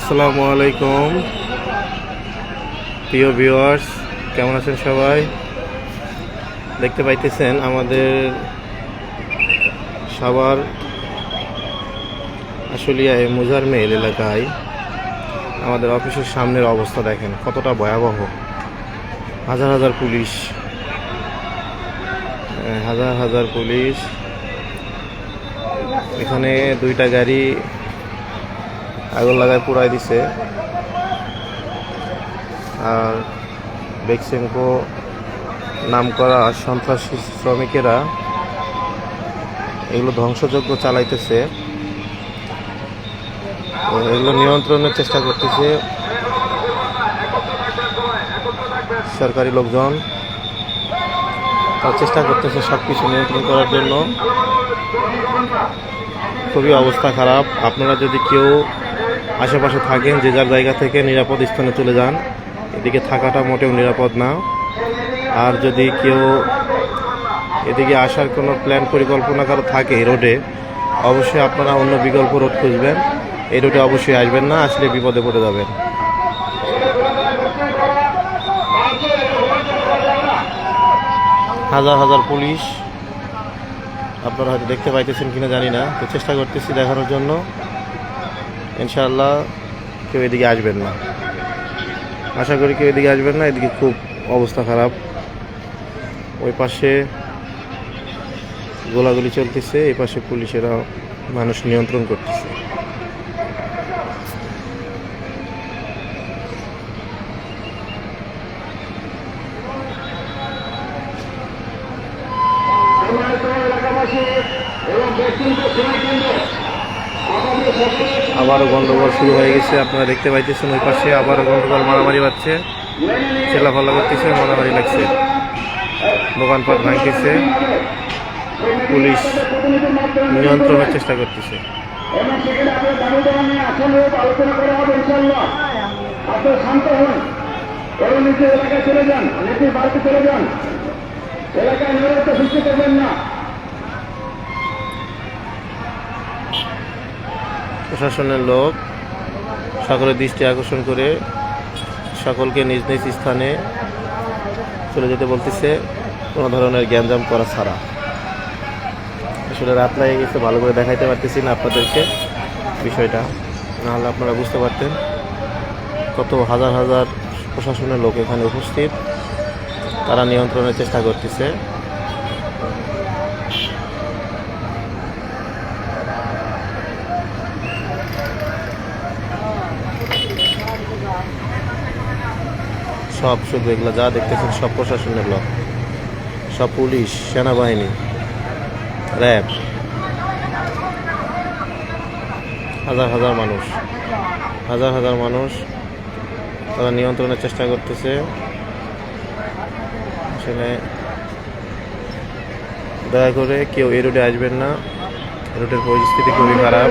আসসালামু আলাইকুম। প্রিয় ভিউয়ার্স কেমন আছেন সবাই? দেখতে পাইতেছেন আমাদের সবার আশুলিয়ায় মুজার মেল এলাকায়। আমাদের অফিসের সামনের অবস্থা দেখেন, কতটা ভয়াবহ। হাজার হাজার পুলিশ হাজার হাজার পুলিশ। এখানে দুইটা গাড়ি আগুন লাগায় পুরাই দিছে। আর বেক্সেমকো নাম করা সন্ত্রাসী শ্রমিকেরা এগুলো ধ্বংসযজ্ঞ চালাইতেছে। এগুলো নিয়ন্ত্রণের চেষ্টা করতেছে সরকারি লোকজন। তার চেষ্টা করতেছে সব কিছু নিয়ন্ত্রণ করার জন্য। খুবই অবস্থা খারাপ। আপনারা যদি কেউ আশেপাশে থাকেন, যে যার জায়গা থেকে নিরাপদ স্থানে চলে যান। এদিকে থাকাটা মোটেও নিরাপদ না। আর যদি কেউ এদিকে আসার কোনো প্ল্যান, পরিকল্পনা কারও থাকে রোডে, অবশ্যই আপনারা অন্য বিকল্প রোড খুঁজবেন। এই রোডে অবশ্যই আসবেন না, আসলে বিপদে পড়ে যাবেন। হাজার হাজার পুলিশ, আপনারা হয়তো দেখতে পাইতেছেন কিনা জানি না, তো চেষ্টা করতেছি দেখানোর জন্য। ইনশাআল্লাহ কেউ এদিকে আসবেন না। আশা করি কেউ এদিকে আসবেন না, এদিকে খুব অবস্থা খারাপ। ওই পাশে গোলাগুলি চলতেছে, এই পাশে পুলিশেরা মানুষ নিয়ন্ত্রণ করতেছে। আবারও গন্ডগোল শুরু হয়ে গেছে, আপনারা দেখতে পাইতেছেন ওই পাশে আবারও গন্ডগোল, মারামারি বাচ্ছে চেলাফালা করতেছে, মারামারি লাগছে। দোকানপাট ভাঙতেছে। পুলিশ নিয়ন্ত্রণের চেষ্টা করতেছে। এবং সেখানে আপনার দাবি দেওয়া প্রশাসনের লোক সকলের দৃষ্টি আকর্ষণ করে সকলকে নিজ নিজ স্থানে চলে যেতে বলতেছে, কোনো ধরনের জ্ঞানজাম করা ছাড়া। আসলে রাত লাগে গেছে ভালো করে দেখাইতে পারতেছি না আপনাদেরকে বিষয়টা। নাহলে আপনারা বুঝতে পারতেন কত হাজার হাজার প্রশাসনের লোক এখানে উপস্থিত। তারা নিয়ন্ত্রণের চেষ্টা করতেছে। সব শুধু এগুলো যা দেখতেছেন, সব প্রশাসনের লোক। সব পুলিশ, সেনাবাহিনী, র্যাব। হাজার হাজার মানুষ। হাজার হাজার মানুষ তারা নিয়ন্ত্রণের চেষ্টা করতেছে। আসলে দয়া করে কেউ এই রোডে আসবেন না। রোডের পরিস্থিতি খুবই খারাপ।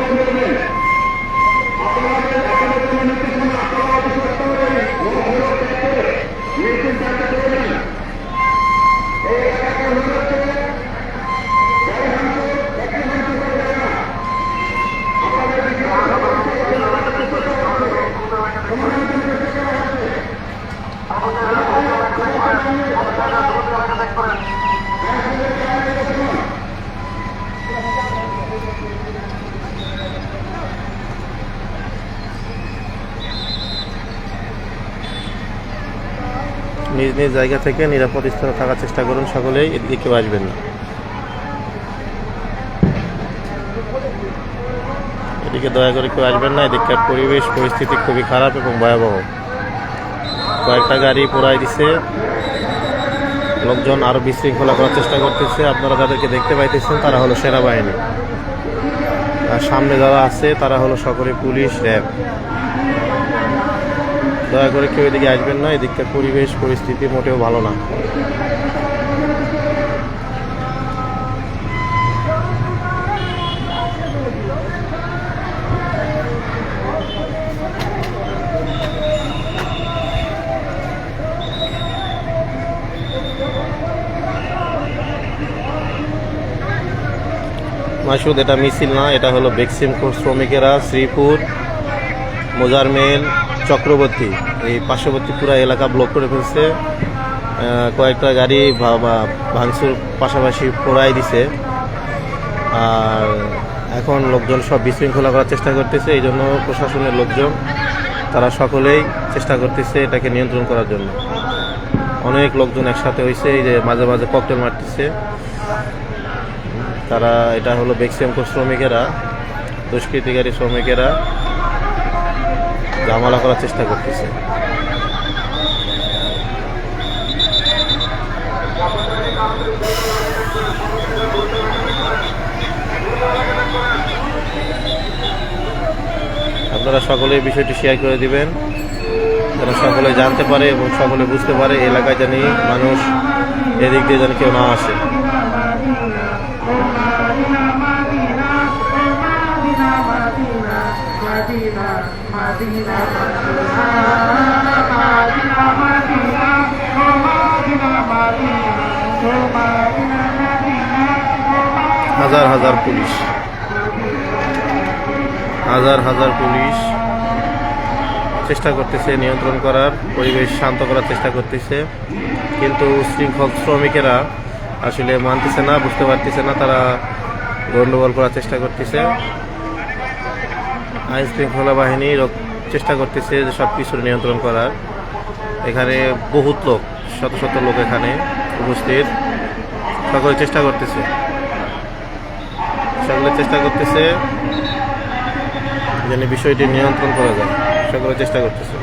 নিজ নিজ জায়গা থেকে নিরাপদ স্থানে থাকার চেষ্টা করুন, সকলেই এদিকে কেউ আসবেন না। এদিকে দয়া করে কেউ আসবেন না, এদিককার পরিবেশ, পরিস্থিতি খুবই খারাপ এবং ভয়াবহ। কয়েকটা গাড়ি পোড়াই দিছে। লোকজন আরও বিশৃঙ্খলা করার চেষ্টা করতেছে। আপনারা যাদেরকে দেখতে পাইতেছেন, তারা হলো সেনাবাহিনী। আর সামনে যারা আছে, তারা হলো সকলে পুলিশ, র্যাব। দয়া করে কেউ এদিকে আসবেন না এদিকটা পরিবেশ, পরিস্থিতি মোটেও ভালো না। মাসুদ, এটা মিছিল না, এটা হলো বেক্সিমপুর শ্রমিকেরা, শ্রীপুর মোজারমেল চক্রবর্তী। এই পার্শ্ববর্তী পুরা এলাকা ব্লক করে ফেলছে। কয়েকটা গাড়ি ভাঙচুর পাশাপাশি পোড়াই দিছে। আর এখন লোকজন সব বিশৃঙ্খলা করার চেষ্টা করতেছে, এই জন্য প্রশাসনের লোকজন, তারা সকলেই চেষ্টা করতেছে এটাকে নিয়ন্ত্রণ করার জন্য। অনেক লোকজন একসাথে হয়েছে এই যে মাঝে মাঝে ককটেল মারতেছে। তারা এটা হলো বেক্সিমপুর শ্রমিকেরা, দুষ্কৃতিকারী শ্রমিকেরা জামালা করার চেষ্টা করতেছে। আপনারা সকলে বিষয়টি শেয়ার করে দিবেন, যেন সকলে জানতে পারে এবং সকলে বুঝতে পারে এলাকায় জানি মানুষ এদিক দিয়ে যেন কেউ না আসে। হাজার হাজার পুলিশ। হাজার হাজার পুলিশ চেষ্টা করতেছে নিয়ন্ত্রণ করার, পরিবেশ শান্ত করার চেষ্টা করতেছে। কিন্তু শৃঙ্খল শ্রমিকেরা আসলে মানতেছে না, বুঝতে পারতেছে না, তারা গন্ডগোল করার চেষ্টা করতেছে। আইন শৃঙ্খলা বাহিনী চেষ্টা করতেছে যে সব কিছুর নিয়ন্ত্রণ করার। এখানে বহুত লোক, শত শত লোক এখানে উপস্থিত। সকলে চেষ্টা করতেছে। সকলে চেষ্টা করতেছে যেন বিষয়টি নিয়ন্ত্রণ করা যায়। সকলে চেষ্টা করতেছে।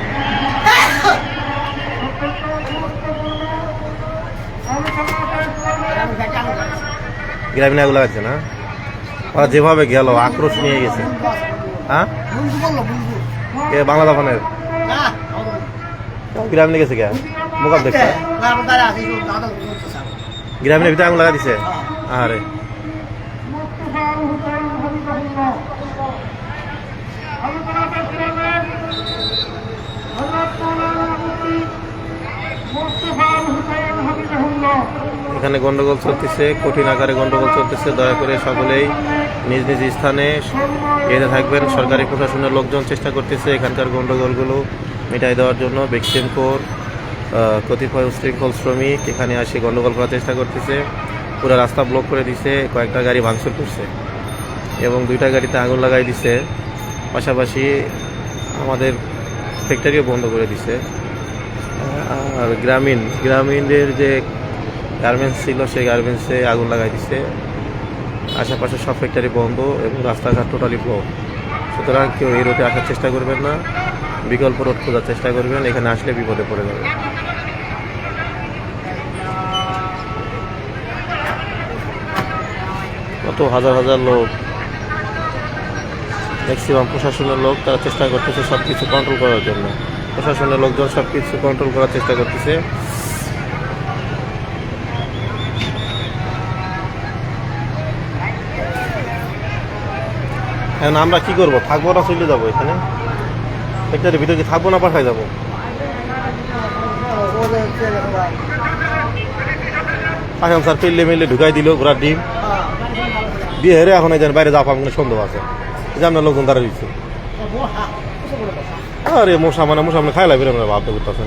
গ্রামীণ আগুলো লাগছে না? ওরা যেভাবে গেল, আক্রোশ নিয়ে গেছে। হ্যাঁ? কে বাংলা দোকানের গ্রামীণ গেছে কে মোকাম দেখছে। গ্রামীণের ভিতরে আঙুল লাগা দিছে আরে এখানে গন্ডগোল চলতেছে, কঠিন আকারে গন্ডগোল চলতেছে। দয়া করে সকলেই নিজ নিজ স্থানে এতে থাকবেন। সরকারি প্রশাসনের লোকজন চেষ্টা করতেছে এখানকার গন্ডগোলগুলো মিটাই দেওয়ার জন্য। বেক্সিমপুর কতিপয় উশৃঙ্খল শ্রমিক এখানে আসে গন্ডগোল করার চেষ্টা করতেছে। পুরো রাস্তা ব্লক করে দিছে, কয়েকটা গাড়ি ভাঙচুর করছে এবং দুইটা গাড়িতে আগুন লাগাই দিছে। পাশাপাশি আমাদের ফ্যাক্টরিও বন্ধ করে দিছে। আর গ্রামীণ, গ্রামীণদের যে গার্মেন্টস ছিল, সেই গার্মেন্টসে আগুন লাগাই দিছে। আশেপাশে সব ফ্যাক্টরি বন্ধ এবং রাস্তাঘাট টোটালি ব্লক সুতরাং কেউ এই রোডে আসার চেষ্টা করবেন না। বিকল্প রোড খোঁজার চেষ্টা করবেন, এখানে আসলে বিপদে পড়ে যাবে কত হাজার হাজার লোক ম্যাক্সিমাম প্রশাসনের লোক, তারা চেষ্টা করতেছে সব কিছু কন্ট্রোল করার জন্য। প্রশাসনের লোকজন সব কিছু কন্ট্রোল করার চেষ্টা করতেছে। এখন আমরা কি করব? থাকব না, চলে যাব এখানে? ফ্যাক্টরির ভিতরে কি থাকব না, পাঠায় যাব? এখন স্যার পেলে মেলে ঢুকাই দিল, ঘোড়ার ডিম। দিয়ে হেরে এখন এই বাইরে যাওয়া কোনো সন্দেহ আছে। যে আপনার লোকজন দাঁড়িয়ে দিচ্ছে আরে মশা মানে মশা মানে খাই লাগবে আমরা ভাবতে করতেছে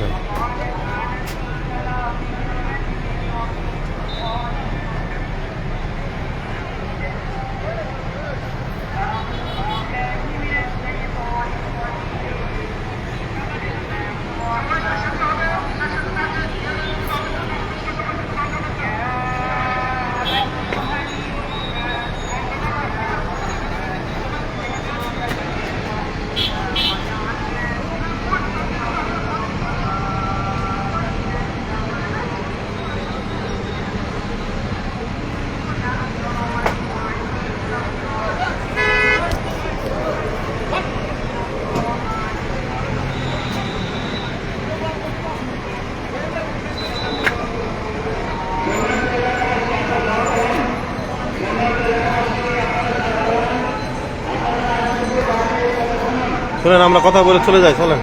না শুনেন আমরা কথা বলে চলে যাই চলেন।